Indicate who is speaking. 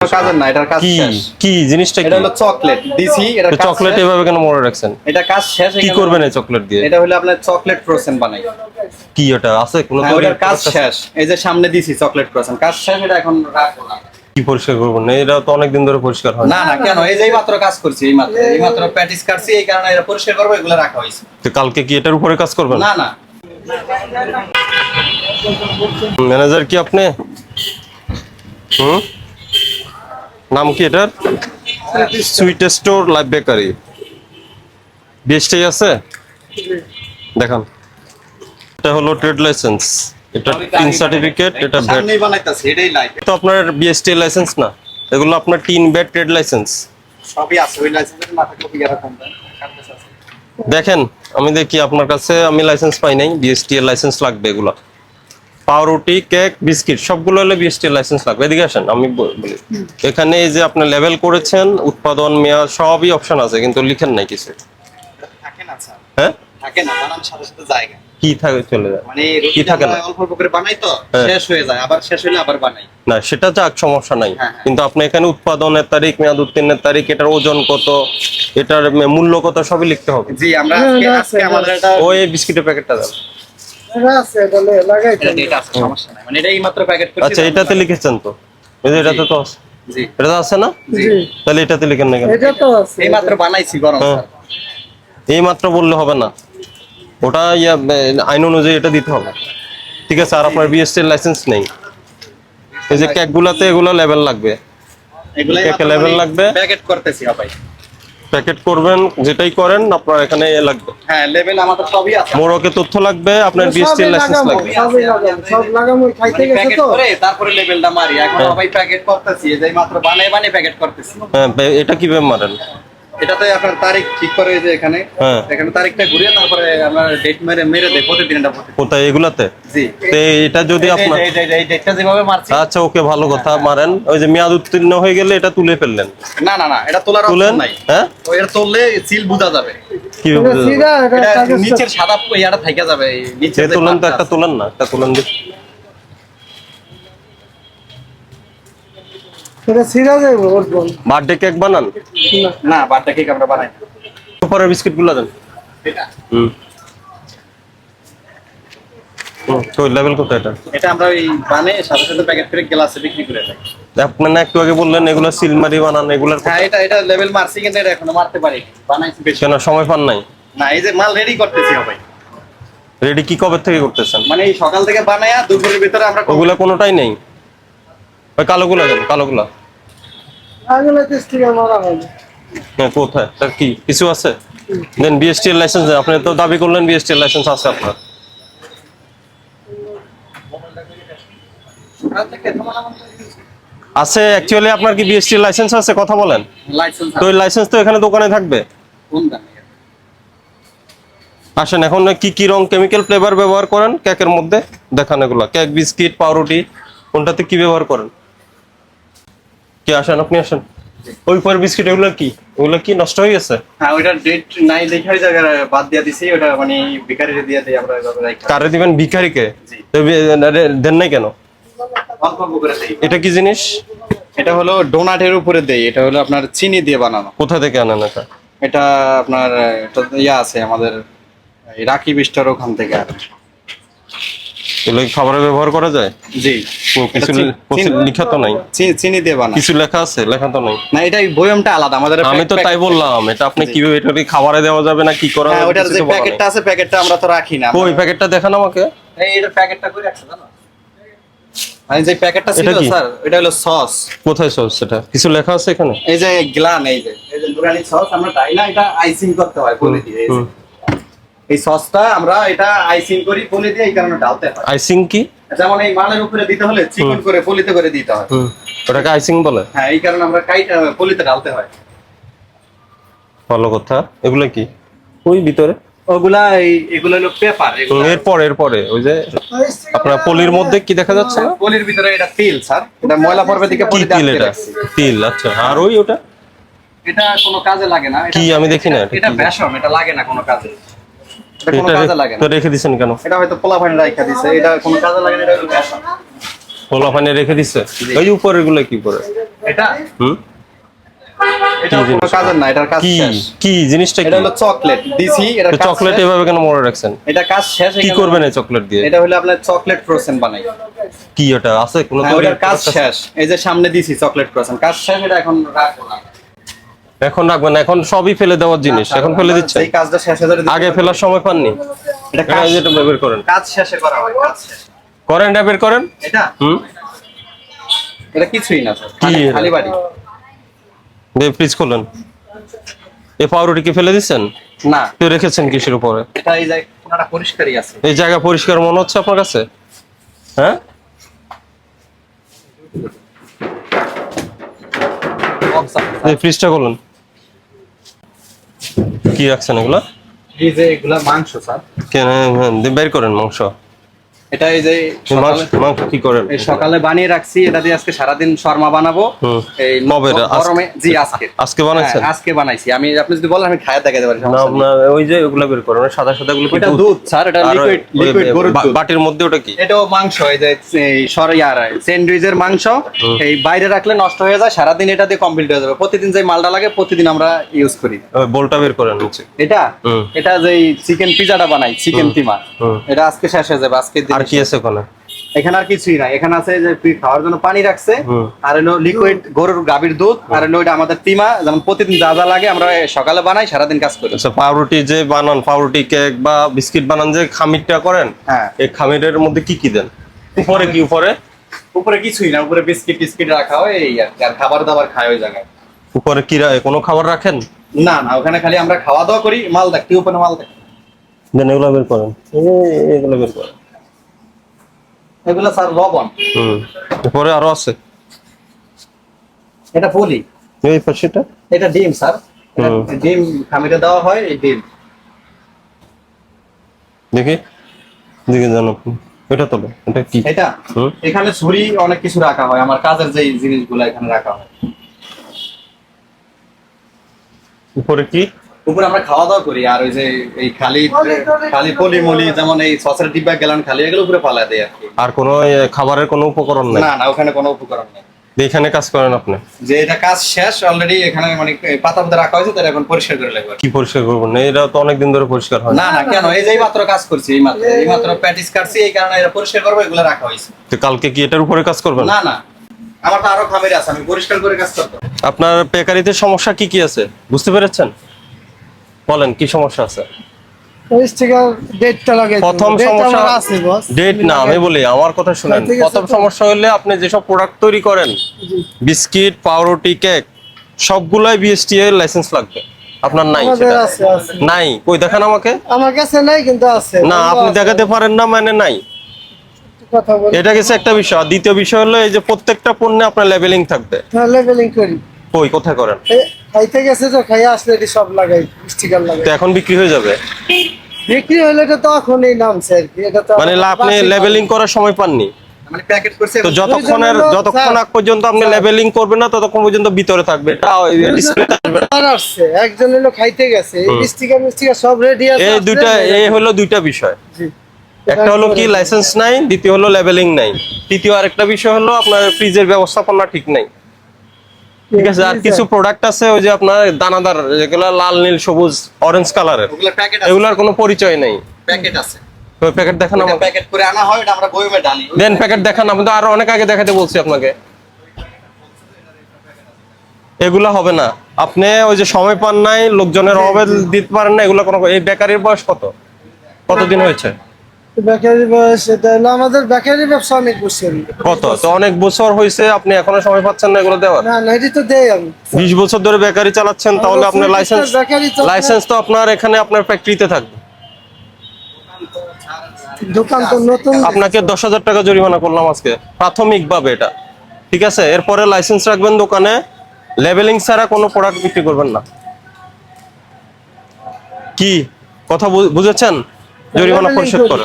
Speaker 1: কি?
Speaker 2: শেষ।
Speaker 1: জিনিসটা
Speaker 2: এটা হলো চকলেট দিছি এটা
Speaker 1: চকলেট এভাবে কেন রাখছেন?
Speaker 2: এটা কাজ শেষ
Speaker 1: কি করবেন এই চকলেট দিয়ে?
Speaker 2: এটা হলো আপনার চকলেট ফ্রোসেন বানাই।
Speaker 1: কি ওটা আছে? কোনো
Speaker 2: হ্যাঁ
Speaker 1: তৈরি
Speaker 2: ওটার কাজ শেষ। এই যে সামনে দিছি চকলেট ফ্রোসেন কাজ শেষ এটা এখন রাখব না।
Speaker 1: কি পরিষ্কার করবেন এটা তো অনেকদিন ধরে পরিষ্কার হয় না।
Speaker 2: কেন? এই যে মাত্র কাজ করছি এই মাত্র এই মাত্র প্র্যাকটিস কাটছি এই কারণে এটা পরিষ্কার করব এগুলো রাখা হয়েছে।
Speaker 1: তো কালকে কি এটার উপরে কাজ করবেন?
Speaker 2: না না।
Speaker 1: ম্যানেজার কি আপনি? হুম? নাম কি এটার? Sweet store live bakery. BST আছে? দেখান। এটা হলো ট্রেড লাইসেন্স। এটা টিন সার্টিফিকেট এটা ভ্যাট তো আপনার বিএসটি লাইসেন্স না? এগুলো আপনার টিন ব্যাট ট্রেড লাইসেন্স।
Speaker 2: সবই আছে ওই লাইসেন্সের না থাকলে কি এরকম দেন কার কাছে আছে?
Speaker 1: দেখেন আমি দেখি আপনার কাছে আমি লাইসেন্স পাই নাই বিএসটি এর লাইসেন্স লাগবে এগুলো। পাউরুটি কেক বিস্কিট সবগুলো হলে বিএসটি লাইসেন্স লাগবে। এদিকে আসেন আমি বলি। এখানে এই যে আপনি লেভেল করেছেন উৎপাদন মেয়াদ সবই অপশন আছে কিন্তু লিখেন নাই কিছু।
Speaker 2: থাকে না স্যার
Speaker 1: হ্যাঁ?
Speaker 2: থাকে না বানানোর সাথে সাথে জায়গা।
Speaker 1: কি থাকে চলে যায়।
Speaker 2: মানে
Speaker 1: কি থাকে না?
Speaker 2: অল্প অল্প করে বানাই তো
Speaker 1: হ্যাঁ।
Speaker 2: শেষ হয়ে যায় আবার শেষ হলে আবার বানাই।
Speaker 1: না সেটা যাক সমস্যা নাই।
Speaker 2: হ্যাঁ, হ্যাঁ।
Speaker 1: কিন্তু আপনি এখানে উৎপাদনের তারিখ মেয়াদ উত্তীর্ণের তারিখ এটার ওজন কত এটার মূল্য কত সবই লিখতে হবে।
Speaker 2: জি আমরা আজকে
Speaker 3: এটা
Speaker 2: আজকে
Speaker 3: আছে,
Speaker 2: আমাদের এটা
Speaker 1: ওই বিস্কিটের প্যাকেটটা দেন। আচ্ছা এটাতে লিখেছেন তো? এটাতে তো
Speaker 2: জি
Speaker 1: এটা আছে না? তাহলে এটাতে লিখেন না কেন?
Speaker 3: এটা তো আছে।
Speaker 2: এই মাত্র বানাইছি গরম
Speaker 1: হ্যাঁ। এই মাত্র বললে হবে না। ওটা ইয়া আইন অনুযায়ী এটা দিতে হবে। ঠিক আছে আর আপনার বিএসটির লাইসেন্স নেই। এই যে কেকগুলাতে এগুলো লেভেল লাগবে। কেকে level লাগবে?
Speaker 2: প্যাকেট করতেছি ভাই।
Speaker 1: প্যাকেট করবেন যেটাই করেন আপনার এখানে লাগবে।
Speaker 2: হ্যাঁ লেভেল আমাদের সবই আছে।
Speaker 1: মোরকে তথ্য লাগবে আপনার বিএসটি লাইসেন্স
Speaker 3: লাগবে। সবই লাগাবো, সব লাগাবো খাইতে
Speaker 2: মানে
Speaker 3: গেছে
Speaker 2: প্যাকেট
Speaker 3: তো?
Speaker 2: করে তারপরে লেভেলটা মারি। এখন
Speaker 1: সবাই
Speaker 2: ভাই প্যাকেট করতেছি এই যে মাত্র বানাই বানাই প্যাকেট করতেছি।
Speaker 1: হ্যাঁ এটা কীভাবে মারেন?
Speaker 2: এটাতে আপনার তারিখ ঠিক করে যে এখানে
Speaker 1: হ্যাঁ।
Speaker 2: এখানে তারিখটা ঘুরিয়ে তারপরে আমরা ডেট মেরে মেরে দেই প্রতিদিন এটা প্রতিদিন
Speaker 1: কোথায় এগুলাতে?
Speaker 2: জি।
Speaker 1: তো এটা যদি আপনার
Speaker 2: এই- ডেটটা যেভাবে মারছি।
Speaker 1: আচ্ছা ওকে ভালো কথা মারেন। ওই যে মেয়াদ উত্তীর্ণ হয়ে গেলে এটা তুলে ফেললেন।
Speaker 2: না না না এটা তোলার
Speaker 1: তুলেন?
Speaker 2: অপশন নাই।
Speaker 1: হ্যাঁ?
Speaker 2: তো এটা তুললে সিল বোঝা যাবে।
Speaker 1: কি
Speaker 3: এটা কাগজটা-
Speaker 2: নিচের সাদা ইয়াটা থাইকা যাবে এই নিচের
Speaker 1: তুলেন তো একটা। তুলেন না একটা তুলেন দেখি
Speaker 3: এটা বল
Speaker 1: বার্থডে কেক বানান?
Speaker 3: না
Speaker 2: না বাটটা কেক আমরা বানাই। না।
Speaker 1: উপরের বিস্কিটগুলো দেন।
Speaker 2: এটা?
Speaker 1: হুম। কই লেভেল কত এটা?
Speaker 2: এটা আমরা ওই বানে সাথে সাথে প্যাকেট করে গ্লাসে বিক্রি করে থাকি
Speaker 1: আপনার না একটু আগে বললেন এগুলো সিলমারি বানান এগুলার
Speaker 2: হ্যাঁ এটা এটা লেভেল মারছি কিন্তু এটা এখনও মারতে পারি বানাইছি বেশি।
Speaker 1: কেন সময় পান নাই?
Speaker 2: না এই যে মাল রেডি করতেছি ভাই
Speaker 1: রেডি কি কবে থেকে করতেছেন?
Speaker 2: মানে এই সকাল থেকে বানায়া দুপুরের ভিতরে আমরা
Speaker 1: ওগুলা কোনোটাই নেই। ওই কালোগুলা কালোগুলা।
Speaker 3: মারা হয়নি
Speaker 1: হ্যাঁ কোথায়? তার কি কিছু আছে? দেন বিএসটি এর লাইসেন্স আপনি তো দাবি করলেন বিএসটি এর লাইসেন্স আছে আপনার। আছে অ্যাকচুয়ালি আপনার কি বিএসটি লাইসেন্স আছে? কথা বলেন। তো ওই লাইসেন্স তো এখানে দোকানে থাকবে। আসেন এখন কি কি রং কেমিক্যাল ফ্লেভার ব্যবহার করেন? কেকের মধ্যে। দেখান এগুলা। কেক বিস্কিট পাউরুটি কোনটাতে কি ব্যবহার করেন? কি আসেন আপনি আসেন। ওই পর বিস্কিট এগুলো কি? ওগুলো কি নষ্ট হয়ে গেছে?
Speaker 2: হ্যাঁ ওইটা ডেট নাই ওই জায়গায় বাদ দিয়ে দিছি ওটা মানে বিকারিরে দিয়ে দিই আমরা
Speaker 1: কারে দিবেন? ভিখারিকে? দেন নাই কেন?
Speaker 2: অল্প অল্প করে দেই।
Speaker 1: এটা কি জিনিস?
Speaker 2: এটা হলো ডোনাটের উপরে দেই এটা হলো আপনার চিনি দিয়ে বানানো।
Speaker 1: কোথা থেকে আনেন এটা?
Speaker 2: এটা আপনার এটা ইয়া আছে আমাদের রাকি বিস্টার ওখান থেকে আর
Speaker 1: এগুলো খাবারে ব্যবহার করা যায়?
Speaker 2: জি।
Speaker 1: কিছু
Speaker 2: চিনি-
Speaker 1: কিছু তো নাই?
Speaker 2: চিনি- চিনি দিয়ে বানানো
Speaker 1: কিছু লেখা আছে? লেখা তো নাই।
Speaker 2: না এটা আলাদা আমাদের
Speaker 1: আমি তো তাই বললাম এটা আপনি কীভাবে এটা খাবারে দেওয়া যাবে না কি করা
Speaker 2: হ্যাঁ
Speaker 1: যাবে
Speaker 2: ওটার যে প্যাকেটটা আছে প্যাকেটটা আমরা তো রাখি না
Speaker 1: ওই প্যাকেটটা দেখান আমাকে।
Speaker 2: এই এটা প্যাকেটটা করে রাখছে জানো? মানে যে প্যাকেটটা ছিল স্যার এটা হলো সস।
Speaker 1: কোথায় সস সেটা কিছু লেখা আছে এখানে?
Speaker 2: এই যে গ্লান এই যে এই যে নুরানি সস আমরা তাই না এটা আইসিং করতে হয় বলে দিয়ে এই এই সসটা আমরা এটা আইসিং করি বলে দিয়ে এই কারণে ডালতে হয়।
Speaker 1: আইসিং কি?
Speaker 2: যেমন এই মালের উপরে দিতে হলে চিকন করে পলিতে করে দিতে হয়।
Speaker 1: ওটাকে আইসিং বলে?
Speaker 2: হ্যাঁ এই কারণে আমরা কাইটা পলিতে ডালতে হয়।
Speaker 1: ভালো কথা। এগুলো কি? ওই ভিতরে।
Speaker 2: ওগুলা এই এগুলো হলো পেপার
Speaker 1: এরপর এরপরে ওই যে আপনার পলির মধ্যে কি দেখা যাচ্ছে? না
Speaker 2: পলির ভিতরে এটা তিল স্যার। এটা ময়লা পর্বে দিকে
Speaker 1: কি
Speaker 2: পলিতে
Speaker 1: তিল এটা। তিল আচ্ছা। আর ওই ওটা?
Speaker 2: এটা কোনো কাজে লাগে না।
Speaker 1: কি আমি দেখি না, এটা
Speaker 2: এটা বেসম এটা লাগে না কোনো কাজে। এটা কাজে লাগে
Speaker 1: তো রেখে দিছেন কেন?
Speaker 2: এটা হয়তো পোলা ভাইন রাইখা দিছে। এটা কোনো কাজে লাগে না এটা হলো বেসম
Speaker 1: খোলা রেখে দিচ্ছে ওই উপরেরগুলো কি করে
Speaker 2: এটা?
Speaker 1: হুম?
Speaker 2: এটা কোনো কাজের না এটার কাজ শেষ।
Speaker 1: কি জিনিসটা
Speaker 2: এটা হলো চকলেট। দিছি এটা
Speaker 1: চকলেট এভাবে কেন মনে রাখছেন?
Speaker 2: এটা কাজ শেষ
Speaker 1: কি করবেন এই চকলেট দিয়ে?
Speaker 2: এটা হলো আপনার চকলেট ফ্রোসেন বানাই।
Speaker 1: কি ওটা? আছে কোনো
Speaker 2: হ্যাঁ, কাজ শেষ। এই যে সামনে দিছি চকলেট ফ্রোসেন কাজ শেষ এটা এখন না।
Speaker 1: এখন রাখবেন এখন সবই ফেলে দেওয়ার জিনিস এখন ফেলে দিচ্ছে
Speaker 2: এই কাজটা শেষ হয়ে যাবে
Speaker 1: আগে ফেলার সময় পাননি।
Speaker 2: এটা কাজ
Speaker 1: যেটা বের করেন।
Speaker 2: কাজ শেষে করা হয় কাজ শেষ।
Speaker 1: করেন এটা বের করেন।
Speaker 2: এটা?
Speaker 1: হুম।
Speaker 2: এটা কিছুই না স্যার। খালি- খালি বাড়ি।
Speaker 1: দিয়ে ফ্রিজ খোলেন। এই পাউরুটি কি ফেলে দিচ্ছেন?
Speaker 2: না।
Speaker 1: তো রেখেছেন কিসের উপরে?
Speaker 2: এটা এই কোনটা পরিষ্কারই আছে।
Speaker 1: এই জায়গা পরিষ্কার মনে হচ্ছে আপনার কাছে? হ্যাঁ? এই ফ্রিজটা খোলেন। কি রাখছেন এগুলো?
Speaker 2: এই যে এগুলা মাংস স্যার।
Speaker 1: কেন? হ্যাঁ, বের করেন মাংস।
Speaker 2: এটা এই যে
Speaker 1: মাংস কি করেন?
Speaker 2: এই সকালে বানিয়ে রাখছি এটা দিয়ে আজকে শর্মা বানাবো। এই
Speaker 1: কবে
Speaker 2: গরমে জি আজকে।
Speaker 1: আজকে বানাইছেন?
Speaker 2: হ্যাঁ, আজকে বানাইছি। আমি আপনি যদি বলেন আমি খায়া দেখাতে পারি
Speaker 1: না আপনার ওই যে ওগুলা বের করেন সাদা সাদা গুলো
Speaker 2: ওটা
Speaker 1: দুধ?
Speaker 2: স্যার এটা লিকুইড লিকুইড গরুর দুধ।
Speaker 1: বাটির মধ্যে ওটা কি?
Speaker 2: এটাও মাংস এই যে সরিয়ার স্যান্ডউইচের মাংস। এই বাইরে রাখলে নষ্ট হয়ে যায় সারাদিন এটা দিয়ে কমপ্লিট হয়ে যাবে। প্রতিদিন যে মালটা লাগে প্রতিদিন আমরা ইউজ করি।
Speaker 1: বোলটা বের করেন
Speaker 2: এটা? এটা যে চিকেন পিজাটা বানাই চিকেন তিমা। এটা আজকে শেষ হয়ে যাবে আজকে
Speaker 1: আর কি আছে ওখানে?
Speaker 2: এখানে আর কিছুই নাই। এখানে আছে যে খাওয়ার জন্য পানি রাখছে। আর হলো লিকুইড গরুর গাভীর দুধ আর হলো এটা আমাদের তিমা যেমন প্রতিদিন যা যা লাগে আমরা সকালে বানাই সারাদিন কাজ করি।
Speaker 1: আচ্ছা পাউরুটি যে বানান পাউরুটি কেক বা বিস্কিট বানান যে খামিরটা করেন
Speaker 2: হ্যাঁ।
Speaker 1: এই খামিরের মধ্যে কি কি দেন? উপরে কি উপরে?
Speaker 2: উপরে কিছুই না উপরে বিস্কিট টিস্কিট রাখা হয় এই আর কি। আর খাবার দাবার খায় ওই জায়গায়।
Speaker 1: উপরে কি রা- কোনো খাবার রাখেন?
Speaker 2: না না ওখানে খালি আমরা খাওয়া দাওয়া করি মাল দেখ তুই উপরে মাল দেখ।
Speaker 1: দেন এগুলো বের করেন। এই- এগুলো বের করেন।
Speaker 2: এগুলো স্যার লবণ।
Speaker 1: হুম উপরে আরও আছে।
Speaker 2: এটা পলি।
Speaker 1: এই পাশেটা?
Speaker 2: এটা ডিম স্যার। ডিম খামিরে দেওয়া হয় এই ডিম।
Speaker 1: দেখি। দেখি জানো। এটা তো এটা কি?
Speaker 2: এটা? এখানে ছুরি অনেক কিছু রাখা হয়। আমার কাজের যে জিনিসগুলো এখানে রাখা হয়।
Speaker 1: উপরে কি?
Speaker 2: উপরে আমরা খাওয়া দাওয়া করি আর ওই যে এই খালি খালি পলি মলি যেমন এই সসের ডিব্বা গেলান খালি এগুলো উপরে ফালা দেয় আর কি।
Speaker 1: আর কোনো খাবারের কোনো উপকরণ নাই?
Speaker 2: না না ওখানে কোনো উপকরণ নেই।
Speaker 1: এখানে কাজ করেন আপনি?
Speaker 2: যে এটা কাজ শেষ অলরেডি এখানে মানে পাতা পাতা রাখা হয়েছে তারা এখন পরিষ্কার করে লাগবে
Speaker 1: কি। পরিষ্কার করবেন এটা তো অনেকদিন ধরে পরিষ্কার হয়।
Speaker 2: না না কেন? এই যে মাত্র কাজ করছি এই মাত্র এই মাত্র প্যাটিস কাটছি এই কারণে এটা পরিষ্কার করব এগুলো রাখা হয়েছে।
Speaker 1: তো কালকে কি এটার উপরে কাজ করবেন?
Speaker 2: না না আমার তো আরও খামের আছে আমি পরিষ্কার করে কাজ করব।
Speaker 1: আপনার বেকারিতে সমস্যা কি কি আছে? বুঝতে পেরেছেন? বলেন কি সমস্যা আছে? প্রথম সমস্যা ডেট না আমি বলি আমার কথা শুনেন।
Speaker 3: হ্যাঁ,
Speaker 1: প্রথম সমস্যা হলে আপনি যেসব প্রোডাক্ট তৈরি করেন বিস্কিট পাউরুটি কেক সবগুলাই বিএসটি এর লাইসেন্স লাগবে। আপনার নাই নাই? কই দেখান আমাকে।
Speaker 3: আমার কাছে নাই কিন্তু আছে।
Speaker 1: না আপনি দেখাতে পারেন না মানে নাই। এটা গেছে একটা বিষয়। দ্বিতীয় বিষয় হলো এই যে প্রত্যেকটা পণ্যে আপনার লেভেলিং থাকবে।
Speaker 3: লেভেলিং করি।
Speaker 1: কই কোথায় করেন?
Speaker 3: খাইতে গেছে তো খাইয়ে আসলে এটি সব লাগাই স্টিকার লাগাই।
Speaker 1: তো এখন বিক্রি হয়ে যাবে?
Speaker 3: বিক্রি হলে এটা তো এখনই নামছে আর কি এটা তো
Speaker 1: মানে আপনি করার সময় পাননি?
Speaker 2: মানে
Speaker 1: তো যতক্ষণের যতক্ষণ আগ পর্যন্ত আপনি করবেন না ততক্ষণ পর্যন্ত ভিতরে থাকবে।
Speaker 3: একজন হলো খাইতে গেছে স্টিকার মিস্টিকার সব রেডি আছে
Speaker 1: এই দুইটা। এই হলো দুইটা বিষয়। একটা হলো কি লাইসেন্স নাই দ্বিতীয় হলো লেভেলিং নাই। তৃতীয় আরেকটা বিষয় হলো আপনার ফ্রিজের ব্যবস্থাপনা ঠিক নাই। ঠিক আছে আর কিছু প্রোডাক্ট আছে ওই যে আপনার দানাদার যেগুলো লাল নীল সবুজ অরেঞ্জ কালারের এগুলার কোনো পরিচয় নাই।
Speaker 2: প্যাকেট আছে।
Speaker 1: ওই প্যাকেট দেখান আমাকে
Speaker 2: প্যাকেট করে আনা হয় এটা আমরা বইমে ডালি
Speaker 1: দেন প্যাকেট দেখান আমি তো আরও অনেক আগে দেখাতে বলছি আপনাকে। এগুলা হবে না। আপনি ওই যে সময় পান নাই লোকজনের অভাবে দিতে পারেন না এগুলো কোনো এই বেকারির বয়স কত? কতদিন হয়েছে?
Speaker 3: বেকারি বয়স হলো আমাদের বেকারি ব্যবসা অনেক বছর
Speaker 1: কত? তো অনেক বছর হয়েছে আপনি এখনও সময় পাচ্ছেন না এগুলো দেওয়ার?
Speaker 3: না না এটি তো দেই আমি।
Speaker 1: বিশ বছর ধরে বেকারি চালাচ্ছেন তাহলে আপনার লাইসেন্স লাইসেন্স তো আপনার এখানে আপনার ফ্যাক্টরিতে থাকবে।
Speaker 3: দোকান তো নতুন।
Speaker 1: আপনাকে দশ হাজার টাকা জরিমানা করলাম আজকে প্রাথমিক ভাবে এটা। ঠিক আছে? এরপরে লাইসেন্স রাখবেন দোকানে লেভেলিং ছাড়া কোনো প্রোডাক্ট বিক্রি করবেন না। কি? কথা বুঝেছেন? জরিমানা পরিশোধ। করে